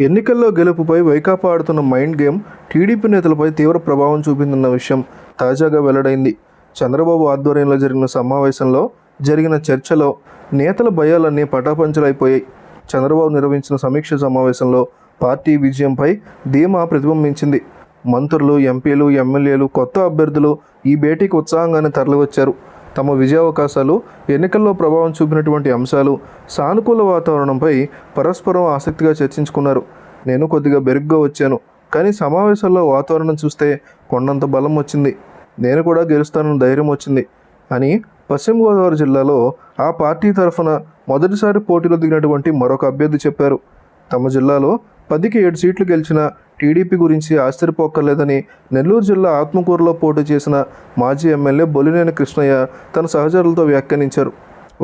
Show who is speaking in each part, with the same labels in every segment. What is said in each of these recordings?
Speaker 1: ఎన్నికల్లో గెలుపుపై వైకాపా ఆడుతున్న mind game TDP నేతలపై తీవ్ర ప్రభావం చూపిందన్న విషయం తాజాగా వెల్లడైంది. చంద్రబాబు ఆధ్వర్యంలో జరిగిన సమావేశంలో జరిగిన చర్చలో నేతల భయాలన్నీ పటాపంచలైపోయాయి. చంద్రబాబు నిర్వహించిన సమీక్ష సమావేశంలో పార్టీ విజయంపై ధీమా ప్రతిబింబించింది. మంత్రులు ఎంపీలు ఎమ్మెల్యేలు కొత్త అభ్యర్థులు ఈ భేటీకి ఉత్సాహంగానే తరలివచ్చారు. తమ విజయావకాశాలు ఎన్నికల్లో ప్రభావం చూపినటువంటి అంశాలు సానుకూల వాతావరణంపై పరస్పరం ఆసక్తిగా చర్చించుకున్నారు. నేను కొద్దిగా బెరుగ్గా వచ్చాను కానీ సమావేశాల్లో వాతావరణం చూస్తే కొండంత బలం వచ్చింది. నేను కూడా గెలుస్తానని ధైర్యం వచ్చింది. అని పశ్చిమ గోదావరి జిల్లాలో ఆ పార్టీ తరఫున మొదటిసారి పోటీలో దిగినటువంటి మరొక అభ్యర్థి చెప్పారు. తమ జిల్లాలో పదికి ఏడు సీట్లు గెలిచిన టీడీపీ గురించి ఆశ్చర్యపోక్కర్లేదని నెల్లూరు జిల్లా ఆత్మకూరులో పోటీ చేసిన మాజీ ఎమ్మెల్యే బొలినేని కృష్ణయ్య తన సహచరులతో వ్యాఖ్యానించారు.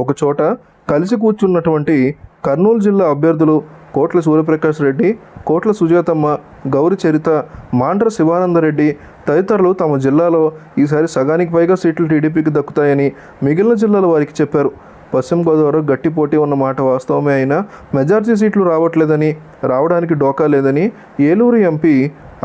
Speaker 1: ఒకచోట కలిసి కూర్చున్నటువంటి కర్నూలు జిల్లా అభ్యర్థులు కోట్ల సూర్యప్రకాష్ రెడ్డి కోట్ల సుజాతమ్మ గౌరి చరిత మాండ్ర శివానందరెడ్డి తదితరులు తమ జిల్లాలో ఈసారి సగానికి పైగా సీట్లు టీడీపీకి దక్కుతాయని మిగిలిన జిల్లాల వారికి చెప్పారు. పశ్చిమ గోదావరి గట్టి పోటీ ఉన్న మాట వాస్తవమే అయినా మెజార్టీ సీట్లు రావట్లేదని రావడానికి డోకా లేదని ఏలూరు ఎంపీ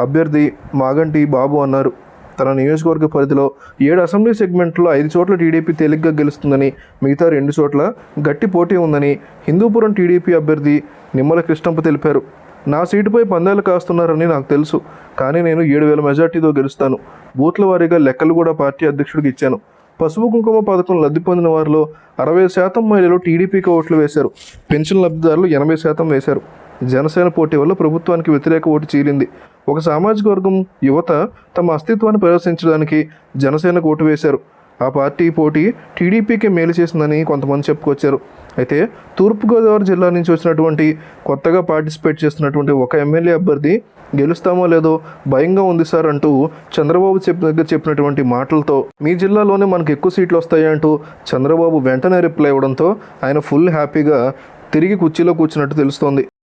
Speaker 1: అభ్యర్థి మాగంటి బాబు అన్నారు. తన నియోజకవర్గ పరిధిలో ఏడు అసెంబ్లీ సెగ్మెంట్లో ఐదు చోట్ల టీడీపీ తేలిగ్గా గెలుస్తుందని మిగతా రెండు చోట్ల గట్టి పోటీ ఉందని హిందూపురం టీడీపీ అభ్యర్థి నిమ్మల కృష్ణంప తెలిపారు. నా సీటుపై పందాలు కాస్తున్నారని నాకు తెలుసు కానీ నేను ఏడు వేల మెజార్టీతో గెలుస్తాను. బూత్ల వారీగా లెక్కలు కూడా పార్టీ అధ్యక్షుడికి ఇచ్చాను. పసుపు కుంకుమ పథకం లబ్ధి పొందిన వారిలో అరవై శాతం మహిళలు టీడీపీకి ఓట్లు వేశారు. పెన్షన్ లబ్ధిదారులు ఎనభై శాతం వేశారు. జనసేన పోటీ వల్ల ప్రభుత్వానికి వ్యతిరేక ఓటు చీలింది. ఒక సామాజిక వర్గం యువత తమ అస్తిత్వాన్ని ప్రదర్శించడానికి జనసేనకు ఓటు వేశారు. ఆ పార్టీ పోటీ టీడీపీకి మేలు చేసిందని కొంతమంది చెప్పుకొచ్చారు. అయితే తూర్పుగోదావరి జిల్లా నుంచి వచ్చినటువంటి కొత్తగా పార్టిసిపేట్ చేస్తున్నటువంటి ఒక ఎమ్మెల్యే అభ్యర్థి గెలుస్తామో లేదో భయంగా ఉంది సార్ అంటూ చంద్రబాబు చెప్పిన దగ్గర చెప్పినటువంటి మాటలతో మీ జిల్లాలోనే మనకు ఎక్కువ సీట్లు వస్తాయి అంటూ చంద్రబాబు వెంటనే రిప్లై ఇవ్వడంతో ఆయన ఫుల్ హ్యాపీగా తిరిగి కుర్చీలో కూర్చున్నట్టు తెలుస్తోంది.